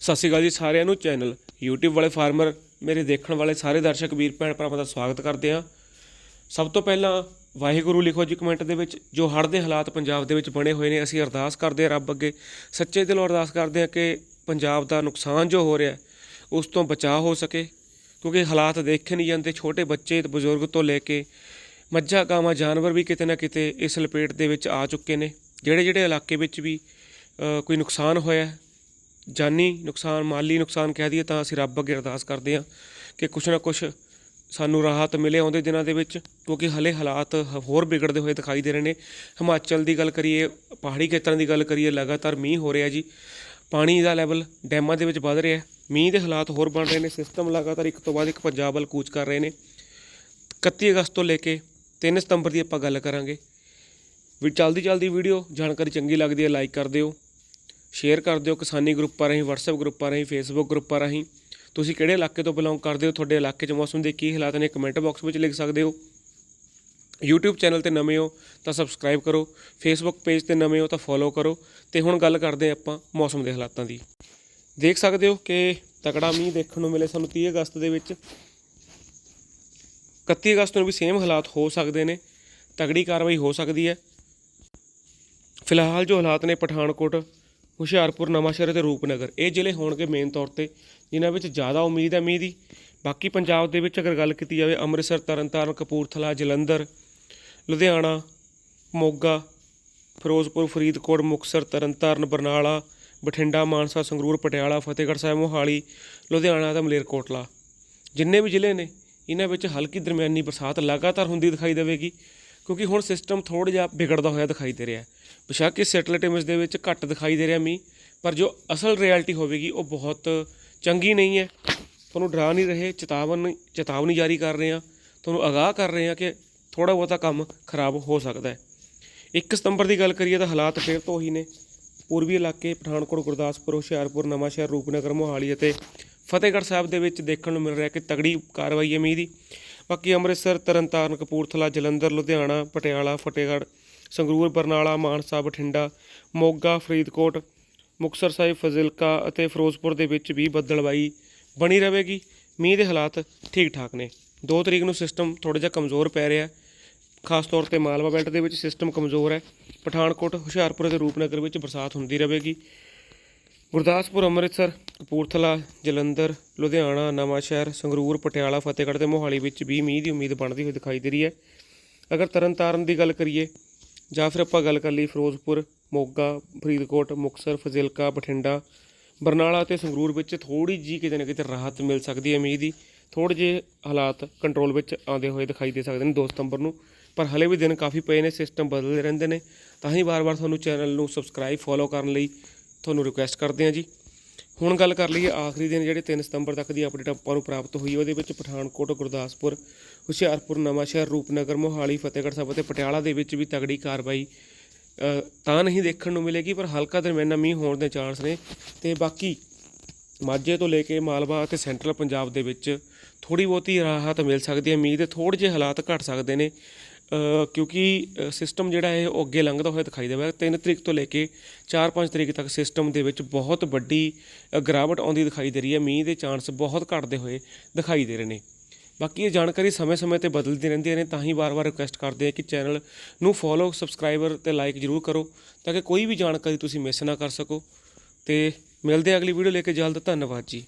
ਸਤਿ ਸ਼੍ਰੀ ਅਕਾਲ ਜੀ ਸਾਰਿਆਂ ਨੂੰ ਚੈਨਲ YouTube ਵਾਲੇ ਫਾਰਮਰ, ਮੇਰੇ ਦੇਖਣ ਵਾਲੇ ਸਾਰੇ ਦਰਸ਼ਕ, ਵੀਰ ਭੈਣ ਭਰਾਵਾਂ ਦਾ ਸਵਾਗਤ ਕਰਦੇ ਹਾਂ। ਸਭ ਤੋਂ ਪਹਿਲਾਂ ਵਾਹਿਗੁਰੂ ਲਿਖੋ ਜੀ ਕਮੈਂਟ ਦੇ ਵਿੱਚ, ਜੋ ਹੜ੍ਹ ਦੇ ਹਾਲਾਤ ਪੰਜਾਬ ਦੇ ਵਿੱਚ ਬਣੇ ਹੋਏ ਨੇ, ਅਸੀਂ ਅਰਦਾਸ ਕਰਦੇ ਹਾਂ ਰੱਬ ਅੱਗੇ। ਸੱਚੇ ਦਿਲੋਂ ਅਰਦਾਸ ਕਰਦੇ ਹਾਂ ਕਿ ਪੰਜਾਬ ਦਾ ਨੁਕਸਾਨ ਜੋ ਹੋ ਰਿਹਾ ਉਸ ਤੋਂ ਬਚਾਅ ਹੋ ਸਕੇ, ਕਿਉਂਕਿ ਹਾਲਾਤ ਦੇਖੇ ਨਹੀਂ ਜਾਂਦੇ, ਛੋਟੇ ਬੱਚੇ ਤੇ ਬਜ਼ੁਰਗ ਤੋਂ ਲੈ ਕੇ ਮੱਝਾਂ, ਗਾਵਾਂ, ਜਾਨਵਰ ਵੀ ਕਿਤੇ ਨਾ ਕਿਤੇ ਇਸ ਲਪੇਟ ਦੇ ਵਿੱਚ ਆ ਚੁੱਕੇ ਨੇ। ਜਿਹੜੇ ਜਿਹੜੇ ਇਲਾਕੇ ਵਿੱਚ ਵੀ ਕੋਈ ਨੁਕਸਾਨ ਹੋਇਆ ਜਾਨੀ ਨੁਕਸਾਨ, ਮਾਲੀ ਨੁਕਸਾਨ ਕਹਿ ਦਈਏ ਤਾਂ ਅਸੀਂ ਰੱਬ ਅੱਗੇ ਅਰਦਾਸ ਕਰਦੇ ਹਾਂ ਕਿ ਕੁਛ ਨਾ ਕੁਛ ਸਾਨੂੰ ਰਾਹਤ ਮਿਲੇ ਆਉਂਦੇ ਦਿਨਾਂ ਦੇ ਵਿੱਚ, ਕਿਉਂਕਿ ਹਲੇ ਹਾਲਾਤ ਹੋਰ ਵਿਗੜਦੇ ਹੋਏ ਦਿਖਾਈ ਦੇ ਰਹੇ ਨੇ। ਹਿਮਾਚਲ ਦੀ ਗੱਲ ਕਰੀਏ, ਪਹਾੜੀ ਖੇਤਰਾਂ ਦੀ ਗੱਲ ਕਰੀਏ, ਲਗਾਤਾਰ ਮੀਂਹ ਹੋ ਰਿਹਾ ਜੀ। ਪਾਣੀ ਦਾ ਲੈਵਲ ਡੈਮਾਂ ਦੇ ਵਿੱਚ ਵੱਧ ਰਿਹਾ ਮੀਂਹ ਦੇ ਹਾਲਾਤ ਹੋਰ ਬਣ ਰਹੇ ਨੇ। ਸਿਸਟਮ ਲਗਾਤਾਰ ਇੱਕ ਤੋਂ ਬਾਅਦ ਇੱਕ ਪੰਜਾਬ ਵੱਲ ਕੂਚ ਕਰ ਰਹੇ ਨੇ। 31 ਅਗਸਤ ਤੋਂ ਲੈ ਕੇ 3 ਸਤੰਬਰ ਦੀ ਆਪਾਂ ਗੱਲ ਕਰਾਂਗੇ। ਵੀ ਚਲਦੀ ਚਲਦੀ ਵੀਡੀਓ ਜਾਣਕਾਰੀ ਚੰਗੀ ਲੱਗਦੀ ਹੈ ਲਾਈਕ ਕਰ ਦਿਓ। ਸ਼ੇਅਰ ਕਰ ਦਿਓ ਕਿਸਾਨੀ ਗਰੁੱਪਾਂ ਰਾਹੀਂ, WhatsApp ਗਰੁੱਪਾਂ ਰਾਹੀਂ, Facebook ਗਰੁੱਪਾਂ ਰਾਹੀਂ। ਤੁਸੀਂ ਕਿਹੜੇ ਇਲਾਕੇ ਤੋਂ ਬਿਲੋਂਗ ਕਰਦੇ ਹੋ, ਤੁਹਾਡੇ ਇਲਾਕੇ 'ਚ ਮੌਸਮ ਦੇ ਕੀ ਹਾਲਾਤ ਨੇ ਕਮੈਂਟ ਬਾਕਸ ਵਿੱਚ ਲਿਖ ਸਕਦੇ ਹੋ। YouTube ਚੈਨਲ ਤੇ ਨਵੇਂ ਹੋ ਤਾਂ ਸਬਸਕ੍ਰਾਈਬ ਕਰੋ, Facebook ਪੇਜ ਤੇ ਨਵੇਂ ਹੋ ਤਾਂ ਫੋਲੋ ਕਰੋ ਤੇ ਹੁਣ ਗੱਲ ਕਰਦੇ ਹਾਂ ਆਪਾਂ ਮੌਸਮ ਦੇ ਹਾਲਾਤਾਂ ਦੀ। ਦੇਖ ਸਕਦੇ ਹੋ ਕਿ ਤਕੜਾ ਮੀਂਹ ਦੇਖਣ ਨੂੰ ਮਿਲੇ ਸਾਨੂੰ 30 ਅਗਸਤ ਦੇ ਵਿੱਚ। 31 ਅਗਸਤ ਨੂੰ ਵੀ ਸੇਮ ਹਾਲਾਤ ਹੋ ਸਕਦੇ ਨੇ ਤਗੜੀ ਕਾਰਵਾਈ ਹੋ ਸਕਦੀ ਹੈ। ਫਿਲਹਾਲ ਜੋ ਹਾਲਾਤ ਨੇ ਪਠਾਨਕੋਟ ਹੁਸ਼ਿਆਰਪੁਰ, ਨਵਾਂਸ਼ਹਿਰ ਤੇ ਰੂਪਨਗਰ। ਇਹ ਜ਼ਿਲ੍ਹੇ ਹੋਣਗੇ ਮੇਨ ਤੌਰ ਤੇ, ਜਿਨ੍ਹਾਂ ਵਿੱਚ ਜ਼ਿਆਦਾ ਉਮੀਦ ਹੈ ਮੀਂਹ ਦੀ। ਬਾਕੀ ਪੰਜਾਬ ਦੇ ਵਿੱਚ ਅਗਰ ਗੱਲ ਕੀਤੀ ਜਾਵੇ, ਅੰਮ੍ਰਿਤਸਰ, ਤਰਨਤਾਰਨ, ਕਪੂਰਥਲਾ, ਜਲੰਧਰ, ਲੁਧਿਆਣਾ, ਮੋਗਾ, ਫਿਰੋਜ਼ਪੁਰ, ਫਰੀਦਕੋਟ, ਮੁਕਤਸਰ, ਤਰਨਤਾਰਨ, ਬਰਨਾਲਾ, ਬਠਿੰਡਾ, ਮਾਨਸਾ, ਸੰਗਰੂਰ, ਪਟਿਆਲਾ, ਫਤਿਹਗੜ੍ਹ ਸਾਹਿਬ, ਮੋਹਾਲੀ, ਲੁਧਿਆਣਾ ਤੇ ਮਲੇਰਕੋਟਲਾ। ਜਿੰਨੇ ਵੀ ਜ਼ਿਲ੍ਹੇ ਨੇ, ਇਹਨਾਂ ਵਿੱਚ ਹਲਕੀ ਦਰਮਿਆਨੀ ਬਰਸਾਤ ਲਗਾਤਾਰ ਹੁੰਦੀ ਦਿਖਾਈ ਦੇਵੇਗੀ। ਕਿਉਂਕਿ ਹੁਣ ਸਿਸਟਮ ਥੋੜ੍ਹਾ ਜਿਹਾ ਵਿਗੜਦਾ ਹੋਇਆ ਦਿਖਾਈ ਦੇ ਰਿਹਾ ਬੇਸ਼ੱਕ ਇਸ ਸੈਟੇਲਾਈਟ ਇਮੇਜ ਦੇ ਵਿੱਚ ਘੱਟ ਦਿਖਾਈ ਦੇ ਰਿਹਾ ਮੀਂਹ, ਪਰ ਜੋ ਅਸਲ ਰਿਐਲਿਟੀ ਹੋਵੇਗੀ ਉਹ ਬਹੁਤ ਚੰਗੀ ਨਹੀਂ ਹੈ। ਤੁਹਾਨੂੰ ਡਰਾ ਨਹੀਂ ਰਹੇ, ਚੇਤਾਵਨ, ਚੇਤਾਵਨੀ ਜਾਰੀ ਕਰ ਰਹੇ ਹਾਂ। ਤੁਹਾਨੂੰ ਅਗਾਹ ਕਰ ਰਹੇ ਹਾਂ ਕਿ ਥੋੜਾ ਬਹੁਤਾ ਕੰਮ ਖਰਾਬ ਹੋ ਸਕਦਾ ਹੈ। 1 ਸਤੰਬਰ ਦੀ ਗੱਲ ਕਰੀਏ ਤਾਂ ਹਾਲਾਤ ਫਿਰ ਤੋਂ ਉਹੀ ਨੇ। ਪੂਰਬੀ ਇਲਾਕੇ ਪਠਾਨਕੋਟ, ਗੁਰਦਾਸਪੁਰ, ਹੁਸ਼ਿਆਰਪੁਰ, ਨਵਾਂਸ਼ਹਿਰ, ਰੂਪਨਗਰ, ਮੋਹਾਲੀ ਅਤੇ ਫਤਿਹਗੜ੍ਹ ਸਾਹਿਬ ਦੇ ਵਿੱਚ ਦੇਖਣ ਨੂੰ ਮਿਲ ਰਿਹਾ ਕਿ ਤਗੜੀ ਕਾਰਵਾਈ ਹੈ ਮੀਂਹ ਦੀ। ਬਾਕੀ ਅੰਮ੍ਰਿਤਸਰ, ਤਰਨਤਾਰਨ, ਕਪੂਰਥਲਾ, ਜਲੰਧਰ, ਲੁਧਿਆਣਾ, ਪਟਿਆਲਾ, ਫਤਿਹਗੜ੍ਹ, ਸੰਗਰੂਰ, ਬਰਨਾਲਾ, ਮਾਨਸਾ, ਬਠਿੰਡਾ, ਮੋਗਾ, ਫਰੀਦਕੋਟ, ਮੁਕਤਸਰ ਸਾਹਿਬ, ਫਜ਼ਿਲਕਾ ਅਤੇ ਫਿਰੋਜ਼ਪੁਰ ਦੇ ਵਿੱਚ ਵੀ ਬੱਦਲਬਾਈ ਬਣੀ ਰਹੇਗੀ। ਮੀਂਹ ਦੇ ਹਾਲਾਤ ਠੀਕ ਠਾਕ ਨੇ। 2 ਤਰੀਕ ਨੂੰ ਸਿਸਟਮ ਥੋੜਾ ਜਿਹਾ ਕਮਜ਼ੋਰ ਪੈ ਰਿਹਾ। ਖਾਸ ਤੌਰ ਤੇ ਮਾਲਵਾ ਬੈਲਟ ਦੇ ਵਿੱਚ ਸਿਸਟਮ ਕਮਜ਼ੋਰ ਹੈ। ਪਠਾਨਕੋਟ, ਹੁਸ਼ਿਆਰਪੁਰ ਅਤੇ ਰੂਪਨਗਰ ਵਿੱਚ ਬਰਸਾਤ ਹੁੰਦੀ ਰਹੇਗੀ। ਗੁਰਦਾਸਪੁਰ, ਅੰਮ੍ਰਿਤਸਰ ਕਪੂਰਥਲਾ, ਜਲੰਧਰ, ਲੁਧਿਆਣਾ, ਨਵਾਂਸ਼ਹਿਰ, ਸੰਗਰੂਰ, ਪਟਿਆਲਾ, ਫਤਿਹਗੜ੍ਹ ਤੇ ਮੋਹਾਲੀ ਵਿੱਚ ਵੀ ਮੀਂਹ ਦੀ ਉਮੀਦ ਬਣਦੀ ਹੋਈ ਦਿਖਾਈ ਦੇ ਰਹੀ ਹੈ। ਅਗਰ ਤਰਨਤਾਰਨ ਦੀ ਗੱਲ ਕਰੀਏ ਜਾਂ ਫਿਰ ਆਪਾਂ ਗੱਲ ਕਰ ਲਈ ਫਿਰੋਜ਼ਪੁਰ, ਮੋਗਾ, ਫਰੀਦਕੋਟ, ਮੁਕਤਸਰ, ਫਜ਼ਿਲਕਾ, ਬਠਿੰਡਾ, ਬਰਨਾਲਾ ਤੇ ਸੰਗਰੂਰ ਵਿੱਚ ਥੋੜੀ ਜੀ ਕਿਤੇ ਨਾ ਕਿਤੇ ਰਾਹਤ ਮਿਲ ਸਕਦੀ ਹੈ ਮੀਂਹ ਦੀ। ਥੋੜ੍ਹੇ ਜਿਹੇ ਹਾਲਾਤ ਕੰਟਰੋਲ ਵਿੱਚ ਆਉਂਦੇ ਹੋਏ ਦਿਖਾਈ ਦੇ ਸਕਦੇ ਨੇ 2 ਸਤੰਬਰ ਨੂੰ, ਪਰ ਹਲੇ ਵੀ ਦਿਨ ਕਾਫੀ ਪਏ ਨੇ ਸਿਸਟਮ ਬਦਲਦੇ ਰਹਿੰਦੇ ਨੇ। ਤਾਂ ਹੀ ਵਾਰ-ਵਾਰ ਤੁਹਾਨੂੰ ਚੈਨਲ ਨੂੰ ਸਬਸਕ੍ਰਾਈਬ ਫੋਲੋ ਕਰਨ ਲਈ ਤੁਹਾਨੂੰ ਰਿਕੁਐਸਟ ਕਰਦੇ ਹਾਂ ਜੀ। ਹੁਣ ਗੱਲ ਕਰ ਲਈਏ ਆਖਰੀ ਦਿਨ ਜਿਹੜੇ 3 ਸਤੰਬਰ ਤੱਕ ਦੀ ਅਪਡੇਟ ਆਪਾਂ ਨੂੰ ਪ੍ਰਾਪਤ ਹੋਈ, ਉਹਦੇ ਵਿੱਚ ਪਠਾਨਕੋਟ, ਗੁਰਦਾਸਪੁਰ, ਹੁਸ਼ਿਆਰਪੁਰ, ਨਵਾਂਸ਼ਹਿਰ, ਰੂਪਨਗਰ, ਮੋਹਾਲੀ, ਫਤਿਹਗੜ੍ਹ ਸਾਹਿਬ ਅਤੇ ਪਟਿਆਲਾ ਦੇ ਵਿੱਚ ਵੀ ਤਗੜੀ ਕਾਰਵਾਈ ਤਾਂ ਨਹੀਂ ਦੇਖਣ ਨੂੰ ਮਿਲੇਗੀ, ਪਰ ਹਲਕਾ ਦਰਮਿਆਨਾ ਮੀਂਹ ਹੋਣ ਦੇ ਚਾਂਸ ਨੇ। ਤੇ ਬਾਕੀ ਮਾਝੇ ਤੋਂ ਲੈ ਕੇ ਮਾਲਵਾ ਅਤੇ ਸੈਂਟਰਲ ਪੰਜਾਬ ਦੇ ਵਿੱਚ ਥੋੜੀ ਬਹੁਤੀ ਰਾਹਤ ਮਿਲ ਸਕਦੀ ਹੈ। ਮੀਂਹ ਦੇ ਥੋੜ੍ਹੇ ਜਿਹੇ ਹਾਲਾਤ ਘਟ ਸਕਦੇ ਨੇ। ਕਿਉਂਕਿ ਸਿਸਟਮ ਜਿਹੜਾ ਹੈ ਉਹ ਅੱਗੇ ਲੰਘਦਾ ਹੋਇਆ ਦਿਖਾਈ ਦੇਵੇਗਾ 3 ਤਰੀਕ ਤੋਂ ਲੈ ਕੇ 4-5 ਤਰੀਕ ਤੱਕ ਸਿਸਟਮ ਦੇ ਵਿੱਚ ਬਹੁਤ ਵੱਡੀ ਗਿਰਾਵਟ ਆਉਂਦੀ ਦਿਖਾਈ ਦੇ ਰਹੀ ਹੈ। ਮੀਂਹ ਦੇ ਚਾਂਸ ਬਹੁਤ ਘਟਦੇ ਹੋਏ ਦਿਖਾਈ ਦੇ ਰਹੇ ਨੇ। ਬਾਕੀ ਇਹ ਜਾਣਕਾਰੀ ਸਮੇਂ-ਸਮੇਂ ਤੇ ਬਦਲਦੀ ਰਹਿੰਦੀ ਨੇ, ਤਾਂ ਹੀ ਵਾਰ-ਵਾਰ ਰਿਕੁਐਸਟ ਕਰਦੇ ਹਾਂ ਕਿ ਚੈਨਲ ਨੂੰ ਫੋਲੋ ਸਬਸਕ੍ਰਾਈਬਰ ਤੇ ਲਾਈਕ ਜਰੂਰ ਕਰੋ, ਤਾਂ ਕਿ ਕੋਈ ਵੀ ਜਾਣਕਾਰੀ ਤੁਸੀਂ ਮਿਸ ਨਾ ਕਰ ਸਕੋ। ਤੇ ਮਿਲਦੇ ਅਗਲੀ ਵੀਡੀਓ ਲੈ ਕੇ। ਜਲਦ ਧੰਨਵਾਦ ਜੀ।